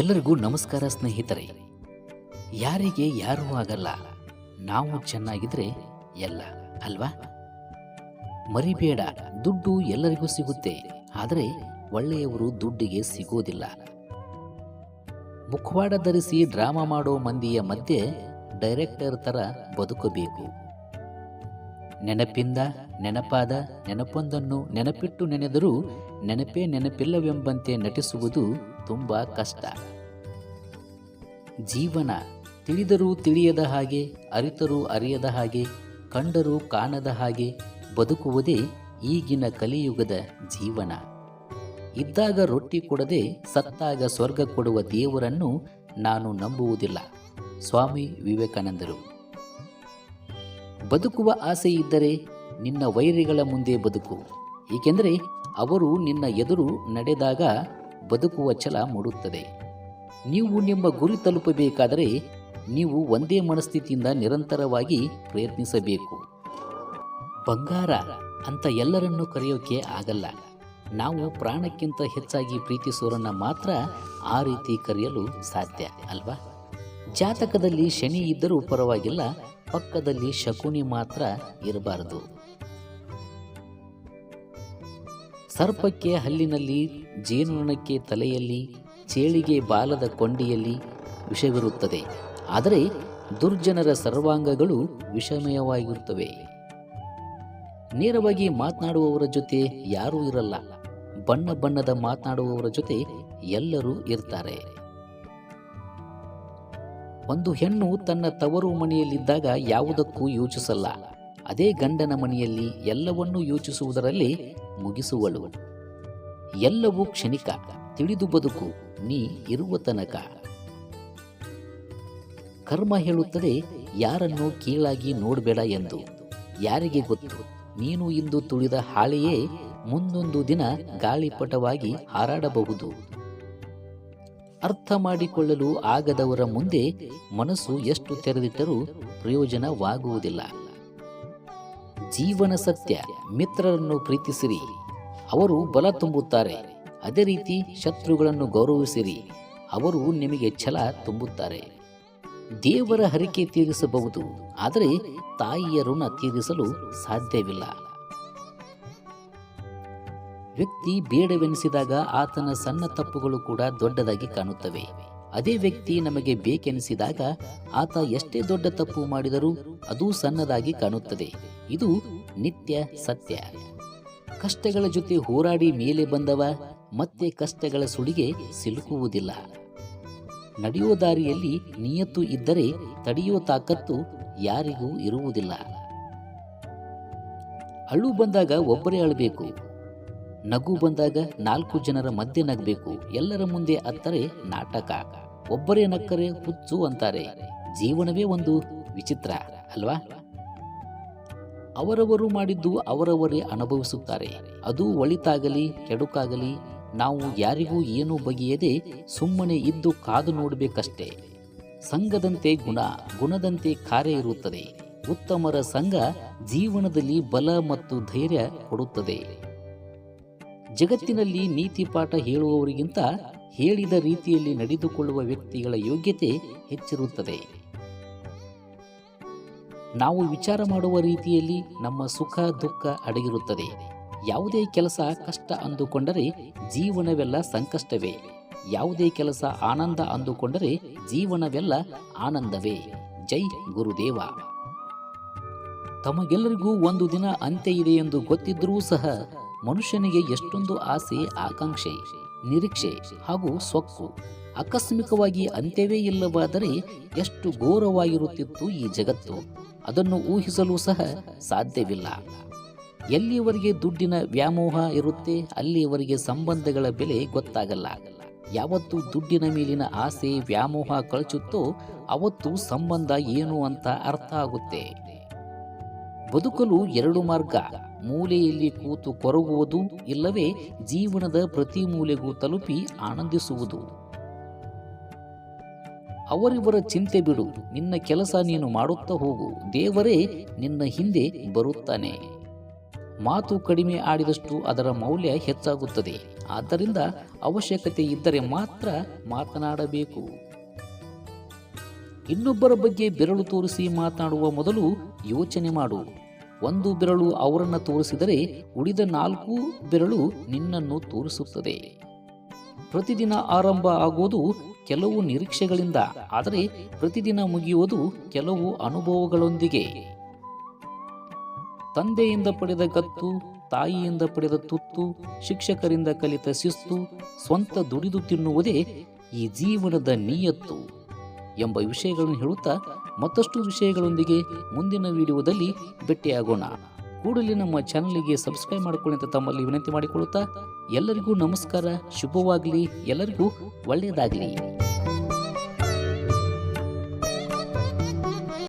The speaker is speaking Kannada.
ಎಲ್ಲರಿಗೂ ನಮಸ್ಕಾರ ಸ್ನೇಹಿತರೆ. ಯಾರಿಗೆ ಯಾರೂ ಆಗಲ್ಲ, ನಾವು ಚೆನ್ನಾಗಿದ್ರೆ ಎಲ್ಲ, ಅಲ್ವಾ? ಮರಿಬೇಡ, ದುಡ್ಡು ಎಲ್ಲರಿಗೂ ಸಿಗುತ್ತೆ, ಆದರೆ ಒಳ್ಳೆಯವರು ದುಡ್ಡಿಗೆ ಸಿಗೋದಿಲ್ಲ. ಮುಖವಾಡ ಧರಿಸಿ ಡ್ರಾಮಾ ಮಾಡೋ ಮಂದಿಯ ಮಧ್ಯೆ ಡೈರೆಕ್ಟರ್ ಥರ ಬದುಕಬೇಕು. ನೆನಪಿಂದ ನೆನಪಾದ ನೆನಪೊಂದನ್ನು ನೆನಪಿಟ್ಟು ನೆನೆದರೂ ನೆನಪೇ ನೆನಪಿಲ್ಲವೆಂಬಂತೆ ನಟಿಸುವುದು ತುಂಬ ಕಷ್ಟ. ಜೀವನ ತಿಳಿದರೂ ತಿಳಿಯದ ಹಾಗೆ, ಅರಿತರೂ ಅರಿಯದ ಹಾಗೆ, ಕಂಡರೂ ಕಾಣದ ಹಾಗೆ ಬದುಕುವುದೇ ಈಗಿನ ಕಲಿಯುಗದ ಜೀವನ. ಇದ್ದಾಗ ರೊಟ್ಟಿ ಕೊಡದೆ ಸತ್ತಾಗ ಸ್ವರ್ಗ ಕೊಡುವ ದೇವರನ್ನು ನಾನು ನಂಬುವುದಿಲ್ಲ. ಸ್ವಾಮಿ ವಿವೇಕಾನಂದರು. ಬದುಕುವ ಆಸೆ ಇದ್ದರೆ ನಿನ್ನ ವೈರಿಗಳ ಮುಂದೆ ಬದುಕು. ಏಕೆಂದರೆ ಅವರು ನಿನ್ನ ಎದುರು ನಡೆದಾಗ ಬದುಕುವ ಛಲ ಮೂಡುತ್ತದೆ. ನೀವು ನಿಮ್ಮ ಗುರಿ ತಲುಪಬೇಕಾದರೆ ನೀವು ಒಂದೇ ಮನಸ್ಥಿತಿಯಿಂದ ನಿರಂತರವಾಗಿ ಪ್ರಯತ್ನಿಸಬೇಕು. ಬಂಗಾರ ಅಂತ ಎಲ್ಲರನ್ನೂ ಕರೆಯೋಕೆ ಆಗಲ್ಲ. ನಾವು ಪ್ರಾಣಕ್ಕಿಂತ ಹೆಚ್ಚಾಗಿ ಪ್ರೀತಿಸೋರನ್ನ ಮಾತ್ರ ಆ ರೀತಿ ಕರೆಯಲು ಸಾಧ್ಯ, ಅಲ್ವಾ? ಜಾತಕದಲ್ಲಿ ಶನಿ ಇದ್ದರೂ ಪರವಾಗಿಲ್ಲ ಪಕ್ಕದಲ್ಲಿ ಶಕುನಿ ಮಾತ್ರ ಇರಬಾರದು. ಸರ್ಪಕ್ಕೆ ಹಲ್ಲಿನಲ್ಲಿ ಜೇನುನೊಣಕ್ಕೆ ತಲೆಯಲ್ಲಿ, ಚೇಳಿಗೆ ಬಾಲದ ಕೊಂಡಿಯಲ್ಲಿ ವಿಷವಿರುತ್ತದೆ. ಆದರೆ ದುರ್ಜನರ ಸರ್ವಾಂಗಗಳು ವಿಷಮಯವಾಗಿರುತ್ತವೆ. ನೇರವಾಗಿ ಮಾತನಾಡುವವರ ಜೊತೆ ಯಾರೂ ಇರಲ್ಲ. ಬಣ್ಣ ಬಣ್ಣದ ಮಾತನಾಡುವವರ ಜೊತೆ ಎಲ್ಲರೂ ಇರ್ತಾರೆ. ಒಂದು ಹೆಣ್ಣು ತನ್ನ ತವರು ಮನೆಯಲ್ಲಿದ್ದಾಗ ಯಾವುದಕ್ಕೂ ಯೋಚಿಸಲ್ಲ. ಅದೇ ಗಂಡನ ಮನೆಯಲ್ಲಿ ಎಲ್ಲವನ್ನೂ ಯೋಚಿಸುವುದರಲ್ಲಿ ಮುಗಿಸುವಳು. ಎಲ್ಲವೂ ಕ್ಷಣಿಕ, ತಿಳಿದು ಬದುಕು, ನೀ ಇರುವ ತನಕ. ಕರ್ಮ ಹೇಳುತ್ತದೆ, ಯಾರನ್ನು ಕೀಳಾಗಿ ನೋಡಬೇಡ ಎಂದು. ಯಾರಿಗೆ ಗೊತ್ತು, ನೀನು ಇಂದು ತುಳಿದ ಹಾಳೆಯೇ ಮುಂದೊಂದು ದಿನ ಗಾಳಿಪಟವಾಗಿ ಹಾರಾಡಬಹುದು. ಅರ್ಥ ಮಾಡಿಕೊಳ್ಳಲು ಆಗದವರ ಮುಂದೆ ಮನಸ್ಸು ಎಷ್ಟು ತೆರೆದಿಟ್ಟರೂ ಪ್ರಯೋಜನವಾಗುವುದಿಲ್ಲ. ಜೀವನ ಸತ್ಯ, ಮಿತ್ರರನ್ನು ಪ್ರೀತಿಸಿರಿ. ಅವರು ಬಲ ತುಂಬುತ್ತಾರೆ. ಅದೇ ರೀತಿ ಶತ್ರುಗಳನ್ನು ಗೌರವಿಸಿರಿ. ಅವರು ನಿಮಗೆ ಛಲ ತುಂಬುತ್ತಾರೆ. ದೇವರ ಹರಿಕೆ ತೀರಿಸಬಹುದು. ಆದರೆ ತಾಯಿಯ ಋಣ ತೀರಿಸಲು ಸಾಧ್ಯವಿಲ್ಲ. ವ್ಯಕ್ತಿ ಬೇಡವೆನಿಸಿದಾಗ ಆತನ ಸಣ್ಣ ತಪ್ಪುಗಳು ಕೂಡ ದೊಡ್ಡದಾಗಿ ಕಾಣುತ್ತವೆ. ಅದೇ ವ್ಯಕ್ತಿ ನಮಗೆ ಬೇಕೆನಿಸಿದಾಗ ಆತ ಎಷ್ಟೇ ದೊಡ್ಡ ತಪ್ಪು ಮಾಡಿದರೂ ಅದು ಸಣ್ಣದಾಗಿ ಕಾಣುತ್ತದೆ. ಇದು ನಿತ್ಯ ಸತ್ಯ. ಕಷ್ಟಗಳ ಜೊತೆ ಹೋರಾಡಿ ಮೇಲೆ ಬಂದವ ಮತ್ತೆ ಕಷ್ಟಗಳ ಸುಳಿಗೆ ಸಿಲುಕುವುದಿಲ್ಲ. ನಡೆಯೋ ದಾರಿಯಲ್ಲಿ ನಿಯತ್ತು ಇದ್ದರೆ ತಡೆಯೋ ತಾಕತ್ತು ಯಾರಿಗೂ ಇರುವುದಿಲ್ಲ. ಅಳು ಬಂದಾಗ ಒಬ್ಬರೇ ಅಳಬೇಕು. ನಗು ಬಂದಾಗ ನಾಲ್ಕು ಜನರ ಮಧ್ಯೆ ನಗಬೇಕು, ಎಲ್ಲರ ಮುಂದೆ ಅತ್ತರೆ ನಾಟಕ. ಒಬ್ಬರೇ ನಕ್ಕರೆ ಹುಚ್ಚು ಅಂತಾರೆ. ಜೀವನವೇ ಒಂದು ವಿಚಿತ್ರ, ಅಲ್ವಾ? ಅವರವರು ಮಾಡಿದ್ದು ಅವರವರೇ ಅನುಭವಿಸುತ್ತಾರೆ. ಅದು ಒಳಿತಾಗಲಿ, ಕೆಡುಕಾಗಲಿ, ನಾವು ಯಾರಿಗೂ ಏನೂ ಬಗೆಯದೆ ಸುಮ್ಮನೆ ಇದ್ದು ಕಾದು ನೋಡಬೇಕಷ್ಟೇ. ಸಂಘದಂತೆ ಗುಣ, ಗುಣದಂತೆ ಕಾರ್ಯ ಇರುತ್ತದೆ. ಉತ್ತಮರ ಸಂಘ ಜೀವನದಲ್ಲಿ ಬಲ ಮತ್ತು ಧೈರ್ಯ ಕೊಡುತ್ತದೆ. ಜಗತ್ತಿನಲ್ಲಿ ನೀತಿ ಪಾಠ ಹೇಳುವವರಿಗಿಂತ ಹೇಳಿದ ರೀತಿಯಲ್ಲಿ ನಡೆದುಕೊಳ್ಳುವ ವ್ಯಕ್ತಿಗಳ ಯೋಗ್ಯತೆ ಹೆಚ್ಚಿರುತ್ತದೆ. ನಾವು ವಿಚಾರ ಮಾಡುವ ರೀತಿಯಲ್ಲಿ ನಮ್ಮ ಸುಖ, ದುಃಖ ಅಡಗಿರುತ್ತದೆ. ಯಾವುದೇ ಕೆಲಸ ಕಷ್ಟ ಅಂದುಕೊಂಡರೆ ಜೀವನವೆಲ್ಲ ಸಂಕಷ್ಟವೇ. ಯಾವುದೇ ಕೆಲಸ ಆನಂದ ಅಂದುಕೊಂಡರೆ ಜೀವನವೆಲ್ಲ ಆನಂದವೇ. ಜೈ ಗುರುದೇವ. ತಮಗೆಲ್ಲರಿಗೂ ಒಂದು ದಿನ ಅಂತ್ಯ ಇದೆ ಎಂದು ಗೊತ್ತಿದ್ದರೂ ಸಹ ಮನುಷ್ಯನಿಗೆ ಎಷ್ಟೊಂದು ಆಸೆ, ಆಕಾಂಕ್ಷೆ, ನಿರೀಕ್ಷೆ ಹಾಗೂ ಸೊಕ್ಕು. ಆಕಸ್ಮಿಕವಾಗಿ ಅಂತ್ಯವೇ ಇಲ್ಲವಾದರೆ ಎಷ್ಟು ಘೋರವಾಗಿರುತ್ತಿತ್ತು ಈ ಜಗತ್ತು. ಅದನ್ನು ಊಹಿಸಲು ಸಹ ಸಾಧ್ಯವಿಲ್ಲ. ಎಲ್ಲಿಯವರೆಗೆ ದುಡ್ಡಿನ ವ್ಯಾಮೋಹ ಇರುತ್ತೆ, ಅಲ್ಲಿಯವರೆಗೆ ಸಂಬಂಧಗಳ ಬೆಲೆ ಗೊತ್ತಾಗಲ್ಲ. ಯಾವತ್ತು ದುಡ್ಡಿನ ಮೇಲಿನ ಆಸೆ, ವ್ಯಾಮೋಹ ಕಳಚುತ್ತೋ ಅವತ್ತು ಸಂಬಂಧ ಏನು ಅಂತ ಅರ್ಥ ಆಗುತ್ತೆ. ಬದುಕಲು ಎರಡು ಮಾರ್ಗ. ಮೂಲೆಯಲ್ಲಿ ಕೂತು ಕೊರಗುವುದು ಇಲ್ಲವೇ ಜೀವನದ ಪ್ರತಿ ಮೂಲೆಗೂ ತಲುಪಿ ಆನಂದಿಸುವುದು. ಅವರಿವರ ಚಿಂತೆ ಬಿಡು, ನಿನ್ನ ಕೆಲಸ ನೀನು ಮಾಡುತ್ತಾ ಹೋಗು, ದೇವರೇ ನಿನ್ನ ಹಿಂದೆ ಬರುತ್ತಾನೆ. ಮಾತು ಕಡಿಮೆ ಆಡಿದಷ್ಟು ಅದರ ಮೌಲ್ಯ ಹೆಚ್ಚಾಗುತ್ತದೆ, ಆದ್ದರಿಂದ ಅವಶ್ಯಕತೆ ಇದ್ದರೆ ಮಾತ್ರ ಮಾತನಾಡಬೇಕು. ಇನ್ನೊಬ್ಬರ ಬಗ್ಗೆ ಬೆರಳು ತೋರಿಸಿ ಮಾತನಾಡುವ ಮೊದಲು ಯೋಚನೆ ಮಾಡು. ಒಂದು ಬೆರಳು ಅವರನ್ನು ತೋರಿಸಿದರೆ ಉಳಿದ ನಾಲ್ಕು ಬೆರಳು ನಿನ್ನನ್ನು ತೋರಿಸುತ್ತದೆ. ಪ್ರತಿದಿನ ಆರಂಭ ಆಗುವುದು ಕೆಲವು ನಿರೀಕ್ಷೆಗಳಿಂದ, ಆದರೆ ಪ್ರತಿದಿನ ಮುಗಿಯುವುದು ಕೆಲವು ಅನುಭವಗಳೊಂದಿಗೆ. ತಂದೆಯಿಂದ ಪಡೆದ ಗತ್ತು, ತಾಯಿಯಿಂದ ಪಡೆದ ತುತ್ತು, ಶಿಕ್ಷಕರಿಂದ ಕಲಿತ ಶಿಸ್ತು, ಸ್ವಂತ ದುಡಿದು ತಿನ್ನುವುದೇ ಈ ಜೀವನದ ನಿಯತ್ತು ಎಂಬ ವಿಷಯಗಳನ್ನು ಹೇಳುತ್ತಾ ಮತ್ತಷ್ಟು ವಿಷಯಗಳೊಂದಿಗೆ ಮುಂದಿನ ವಿಡಿಯೋದಲ್ಲಿ ಭೇಟಿಯಾಗೋಣ. ಕೂಡಲೇ ನಮ್ಮ ಚಾನಲ್ಗೆ ಸಬ್ಸ್ಕ್ರೈಬ್ ಮಾಡಿಕೊಳ್ಳಿ ಅಂತ ತಮ್ಮಲ್ಲಿ ವಿನಂತಿ ಮಾಡಿಕೊಳ್ಳುತ್ತಾ ಎಲ್ಲರಿಗೂ ನಮಸ್ಕಾರ, ಶುಭವಾಗಲಿ, ಎಲ್ಲರಿಗೂ ಒಳ್ಳೆಯದಾಗಲಿ.